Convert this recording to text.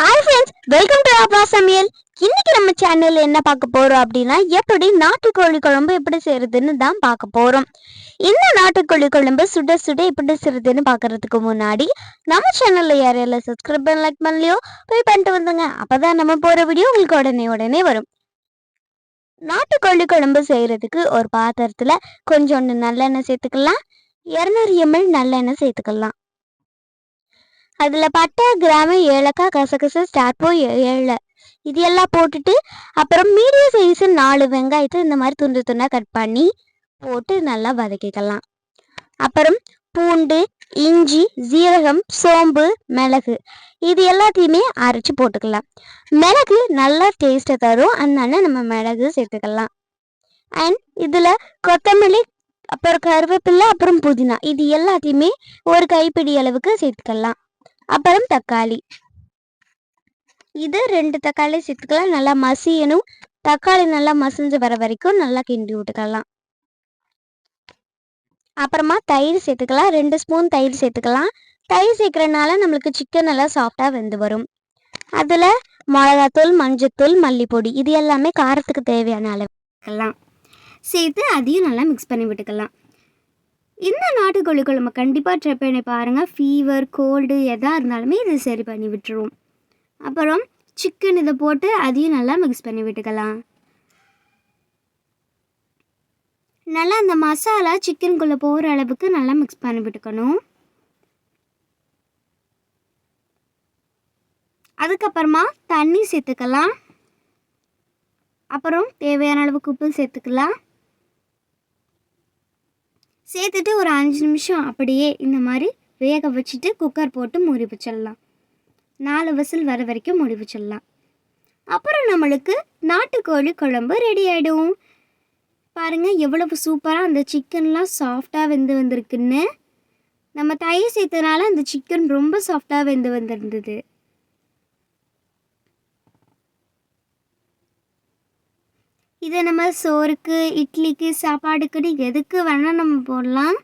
Hi friends welcome to Aaba Samayal இன்னைக்கு நம்ம சேனல்ல என்ன பார்க்க போறோம் அப்படின்னா எப்படி நாட்டுக்கோழி குழம்பு எப்படி செய்யறதுன்னு தான் பார்க்க போறோம். இந்த நாட்டுக்கோழி குழம்பு சுட சுட எப்படி செய்யறதுன்னு பார்க்கறதுக்கு முன்னாடி நம்ம சேனல்ல யாரையால சப்ஸ்கிரைப் பண்ண லைக் பண்ணலையோ போய் பண்ணிட்டு வந்துங்க அப்பதான் நம்ம போற வீடியோ உங்களுக்கு உடனே உடனே வரும். நாட்டுக்கோழி குழம்பு செய்யறதுக்கு ஒரு பாத்திரத்துல கொஞ்சோண்டு நல்லெண்ணெய் சேர்த்துக்கலாம். இரநூறு எம்எல் நல்லெண்ணெய் சேர்த்துக்கலாம். அதில் பட்டை கிராமு ஏலக்காய் கசகசு ஸ்டார்போ ஏழை. இது எல்லாம் போட்டுட்டு அப்புறம் மீடியம் சைஸு நாலு வெங்காயத்தை இந்த மாதிரி துண்டு துண்டாக கட் பண்ணி போட்டு நல்லா வதக்கிக்கலாம். அப்புறம் பூண்டு இஞ்சி ஜீரகம் சோம்பு மிளகு இது எல்லாத்தையுமே அரைச்சி போட்டுக்கலாம். மிளகு நல்லா டேஸ்ட்டை தரும். அதனால நம்ம மிளகு சேர்த்துக்கலாம். அண்ட் இதில் கொத்தமல்லி அப்புறம் கருவேப்பிலை அப்புறம் புதினா இது எல்லாத்தையுமே ஒரு கைப்பிடி அளவுக்கு சேர்த்துக்கலாம். அப்புறம் தக்காளி. இது ரெண்டு தக்காளி சேர்த்துக்கலாம். நல்லா மசியணும். தக்காளி நல்லா மசிஞ்சு வர வரைக்கும் நல்லா கிண்டி விட்டுக்கலாம். அப்புறமா தயிர் சேர்த்துக்கலாம். ரெண்டு ஸ்பூன் தயிர் சேர்த்துக்கலாம். தயிர் சேர்க்கறனால நம்மளுக்கு சிக்கன் நல்லா சாஃப்டாக வெந்து வரும். அதில் மிளகாத்தூள் மஞ்சத்தூள் மல்லிப்பொடி இது எல்லாமே காரத்துக்கு தேவையான அளவு சேர்த்து அதையும் நல்லா மிக்ஸ் பண்ணி விட்டுக்கலாம். இந்த நாட்டுக்கோழி நம்ம கண்டிப்பாக ட்ரை பண்ணி பாருங்கள் ஃபீவர் கோல்டு எதாக இருந்தாலுமே இது சரி பண்ணி விட்டுரும் அப்புறம் சிக்கன் இதை போட்டு அதையும் நல்லா மிக்ஸ் பண்ணி விட்டுக்கலாம். நல்லா அந்த மசாலா சிக்கனுக்குள்ளே போகிற அளவுக்கு நல்லா மிக்ஸ் பண்ணி விட்டுக்கணும். அதுக்கப்புறமா தண்ணி சேர்த்துக்கலாம். அப்புறம் தேவையான அளவுக்கு உப்பு சேர்த்துக்கலாம். சேர்த்துட்டு ஒரு அஞ்சு நிமிஷம் அப்படியே இந்த மாதிரி வேக வச்சுட்டு குக்கர் போட்டு மூடி வச்சிடலாம். நாலு விசில் வர வரைக்கும் மூடி வச்சிடலாம். அப்புறம் நம்மளுக்கு நாட்டுக்கோழி குழம்பு ரெடி ஆகிடும் பாருங்கள் எவ்வளவு சூப்பராக அந்த சிக்கன்லாம் சாஃப்டாக வெந்து வந்திருக்குன்னு. நம்ம தயிர் சேர்த்தனால அந்த சிக்கன் ரொம்ப சாஃப்டாக வெந்து வந்திருந்தது. இதை நம்ம சோறுக்கு இட்லிக்கு சாப்பாடுக்குன்னு எதுக்கு வேணால் நம்ம போடலாம்.